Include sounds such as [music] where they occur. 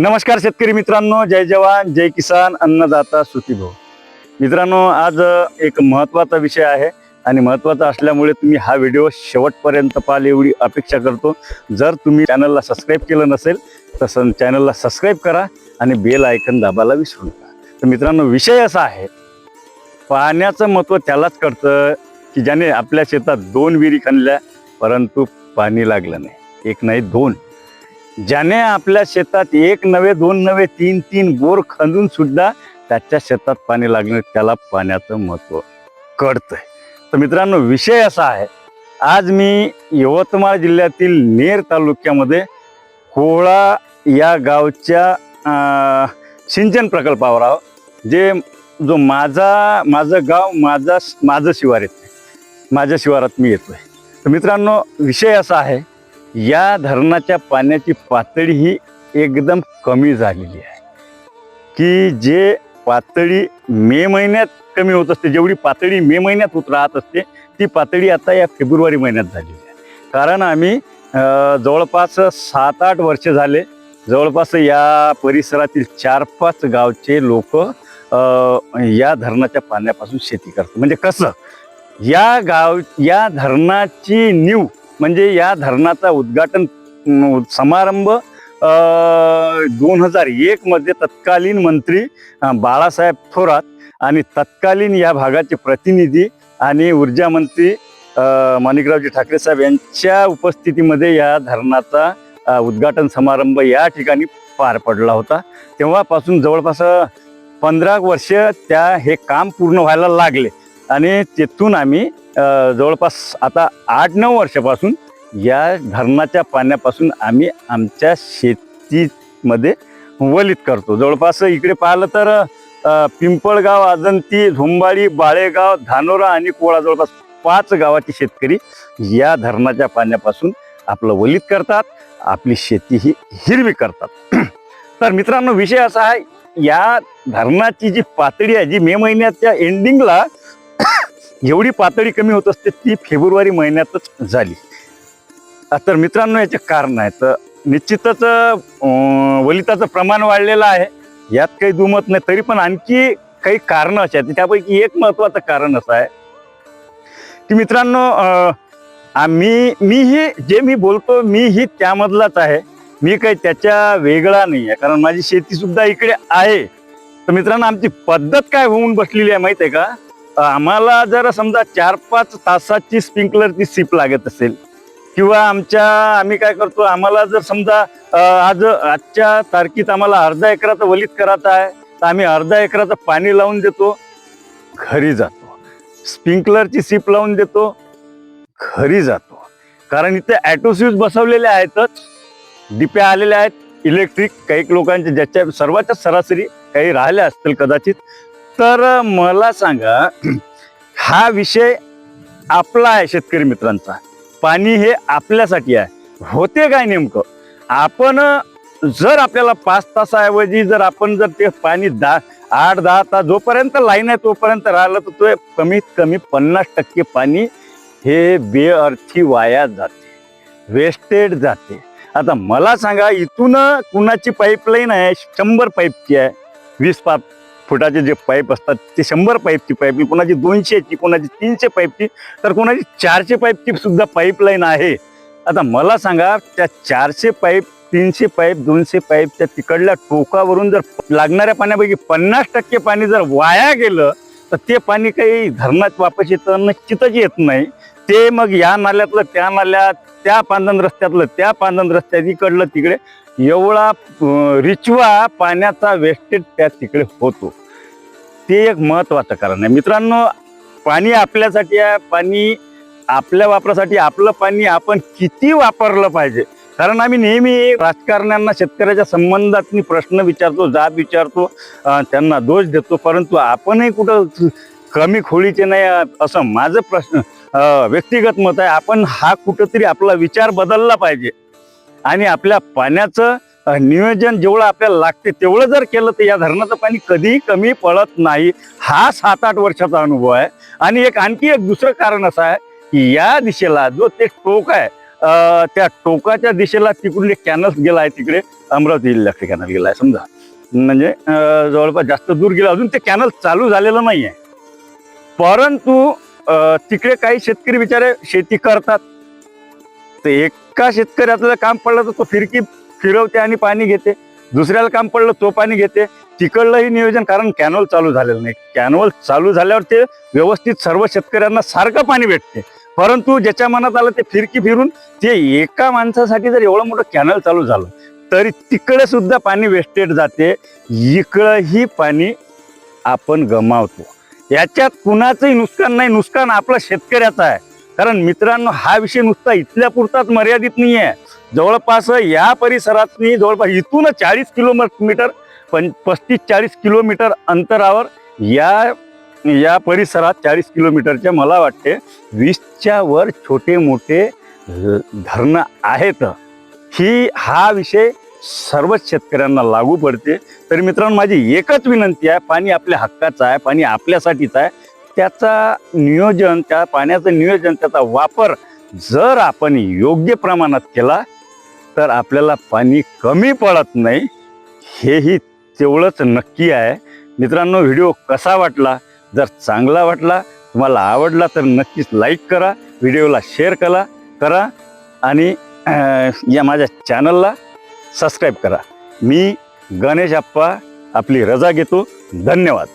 नमस्कार शेतकरी मित्रांनो जय जवान जय किसान अन्नदाता सुखीभाऊ मित्रांनो आज एक महत्त्वाचा विषय आहे आणि महत्त्वाचा असल्यामुळे तुम्ही हा व्हिडिओ शेवटपर्यंत पाहाल एवढी अपेक्षा करतो. जर तुम्ही चॅनलला सबस्क्राईब केलं नसेल तर चॅनलला सबस्क्राईब करा आणि बेल आयकन दाबायला विसरू नका. तर मित्रांनो विषय असा आहे पाण्याचं महत्त्व त्यालाच कळतं की ज्याने आपल्या शेतात दोन विहिरी खणल्या परंतु पाणी लागलं नाही. एक नाही दोन. ज्याने आपल्या शेतात एक नवे दोन नवे तीन तीन बोर खंदून सुद्धा त्याच्या शेतात पाणी लागणं त्याला पाण्याचं महत्त्व कळतंय. तर मित्रांनो विषय असा आहे आज मी यवतमाळ जिल्ह्यातील नेर तालुक्यामध्ये कोळा या गावच्या सिंचन प्रकल्पावर आहो जे जो माझा माझं गाव माझा माझं शिवार येते माझ्या शिवारात मी येतोय. तर मित्रांनो विषय असा आहे या धरणाच्या पाण्याची पातळी ही एकदम कमी झालेली आहे. की जे पातळी मे महिन्यात कमी होत असते जेवढी पातळी मे महिन्यात होत राहत असते ती पातळी आता या फेब्रुवारी महिन्यात झालेली आहे. कारण आम्ही जवळपास सात आठ वर्ष झाले जवळपास या परिसरातील चार पाच गावचे लोक या धरणाच्या पाण्यापासून शेती करतात. म्हणजे कसं? या गाव या धरणाची नीव म्हणजे या धरणाचा उद्घाटन समारंभ दोन हजार एक मध्ये तत्कालीन मंत्री बाळासाहेब थोरात आणि तत्कालीन या भागाचे प्रतिनिधी आणि ऊर्जा मंत्री माणिकरावजी ठाकरे साहेब यांच्या उपस्थितीमध्ये या धरणाचा उद्घाटन समारंभ या ठिकाणी पार पडला होता. तेव्हापासून जवळपास पंधरा वर्ष त्या हे काम पूर्ण व्हायला लागले. आणि तिथून आम्ही जवळपास आता आठ नऊ वर्षापासून या धरणाच्या पाण्यापासून आम्ही आमच्या शेतीमध्ये वलित करतो. जवळपास इकडे पाहिलं तर पिंपळगाव अजंती झुंबाळी बाळेगाव धानोरा आणि कोळा जवळपास पाच गावाचे शेतकरी या धरणाच्या पाण्यापासून आपलं वलित करतात. आपली शेती ही हिरवी करतात. [clears throat] तर मित्रांनो विषय असा आहे या धरणाची जी पातळी आहे जी मे महिन्याच्या एंडिंगला एवढी पातळी कमी होत असते ती फेब्रुवारी महिन्यातच झाली. तर मित्रांनो याचे कारण आहे. तर निश्चितच वलिताचं प्रमाण वाढलेलं आहे. यात काही दुमत नाही. तरी पण आणखी काही कारणं अशी आहेत. त्यापैकी एक महत्वाचं कारण असं आहे की मित्रांनो मी आम्ही मीही जे मी बोलतो मीही त्यामधलाच आहे. मी काही त्याच्या वेगळा नाही आहे. कारण माझी शेती सुद्धा इकडे आहे. तर मित्रांनो आमची पद्धत काय होऊन बसलेली आहे माहिती आहे का? आम्हाला जर समजा चार पाच तासाची स्प्रिंकलरची सीप लागत असेल किंवा आमच्या आम्ही काय करतो आम्हाला जर समजा आज आजच्या तारखेत आम्हाला अर्धा एकराचा वलित करायचा आहे तर आम्ही अर्धा एकराचं पाणी लावून देतो घरी जातो. स्प्रिंकलरची सीप लावून देतो घरी जातो. कारण इथे ॲटो बसवलेले आहेतच डिप्या आलेल्या आहेत इलेक्ट्रिक काही लोकांच्या ज्याच्या सर्वाच्या सरासरी काही राहिल्या असतील कदाचित तर मला सांगा हा विषय आपला आहे शेतकरी मित्रांचा. पाणी हे आपल्यासाठी आहे. होते काय नेमकं? आपण जर आपल्याला पाच तासाऐवजी जर आपण जर ते पाणी दहा आठ दहा तास जोपर्यंत लाईन आहे तोपर्यंत राहिलं तर तो कमीत कमी पन्नास टक्के पाणी हे बेअर्थी वाया जाते. वेस्टेड जाते. आता मला सांगा इथून कुणाची पाईपलाईन आहे? शंभर पाईपची आहे. वीस पाप फुटाचे जे पाईप असतात ते शंभर पाईपची पाईप कोणाची दोनशेची कोणाची तीनशे पाईपची तर कोणाची चारशे पाईपची सुद्धा पाईपलाईन आहे. आता मला सांगा त्या चारशे पाईप तीनशे पाईप दोनशे पाईपच्या तिकडल्या टोकावरून जर लागणाऱ्या पाण्यापैकी पन्नास टक्के पाणी जर वाया गेलं तर ते पाणी काही धरणात वापस येतं निश्चितच येत नाही. ते मग या नाल्यातलं त्या नाल्यात त्या पांदन रस्त्यातलं त्या पांदन रस्त्यात इकडलं तिकडे एवढा रिचवा पाण्याचा वेस्टेज त्या तिकडे होतो. ते एक महत्वाचं कारण आहे. मित्रांनो पाणी आपल्यासाठी आहे पाणी आपल्या वापरासाठी आपलं पाणी आपण किती वापरलं पाहिजे? कारण आम्ही नेहमी राजकारण्यांना शेतकऱ्याच्या संबंधात प्रश्न विचारतो जाब विचारतो त्यांना दोष देतो परंतु आपणही कुठं कमी खोळीचे नाही असं माझं प्रश्न व्यक्तिगत मत आहे. आपण हा कुठंतरी आपला विचार बदलला पाहिजे. आणि आपल्या पाण्याचं नियोजन जेवढं आपल्याला लागते तेवढं जर केलं तर या धरणाचं पाणी कधीही कमी पडत नाही. हा सात आठ वर्षाचा अनुभव आहे. आणि एक आणखी एक दुसरं कारण असं आहे की या दिशेला जो ते टोक आहे त्या टोकाच्या दिशेला तिकडून एक कॅनल गेला आहे तिकडे अमरावती इलेक्ट्रिक कॅनल गेला आहे समजा. म्हणजे जवळपास जास्त दूर गेला अजून ते कॅनल चालू झालेलं नाही आहे. परंतु अं, तिकडे काही शेतकरी बिचारे शेती करतात. तर एका शेतकऱ्याचं काम पडलं तर तो फिरकी फिरवते आणि पाणी घेते. दुसऱ्याला काम पडलं तो पाणी घेते. तिकडलंही नियोजन कारण कॅनॉल चालू झालेलं नाही. कॅनवल चालू झाल्यावर ते व्यवस्थित सर्व शेतकऱ्यांना सारखं पाणी भेटते. परंतु ज्याच्या मनात आलं ते फिरकी फिरून ते एका माणसासाठी जर एवढं मोठं कॅनल चालू झालं तरी तिकडे सुद्धा पाणी वेस्टेड जाते. इकडंही पाणी आपण गमावतो. याच्यात कुणाचंही नुकसान नाही. नुकसान आपलं शेतकऱ्याचं आहे. कारण मित्रांनो हा विषय नुसता इथल्या पुरताच मर्यादित नाही आहे जवळपास या परिसरातनी जवळपास इथून चाळीस किलोमीटर पण पस्तीस चाळीस किलोमीटर अंतरावर या या परिसरात चाळीस किलोमीटरच्या मला वाटते वीसच्या वर छोटे मोठे धरणं आहेत. ही हा विषय सर्वच शेतकऱ्यांना लागू पडते. तर मित्रांनो माझी एकच विनंती आहे पाणी आपल्या हक्काचं आहे पाणी आपल्यासाठीच आहे. त्याचा नियोजन त्या पाण्याचं नियोजन त्याचा वापर जर आपण योग्य प्रमाणात केला तर आपल्याला पाणी कमी पडत नाही हेही तेवढंच नक्की आहे. मित्रांनो व्हिडिओ कसा वाटला? जर चांगला वाटला तुम्हाला आवडला तर नक्कीच लाईक करा व्हिडिओला शेअर करा करा आणि या माझ्या चॅनलला सबस्क्राईब करा. मी गणेश आप्पा आपली रजा घेतो. धन्यवाद.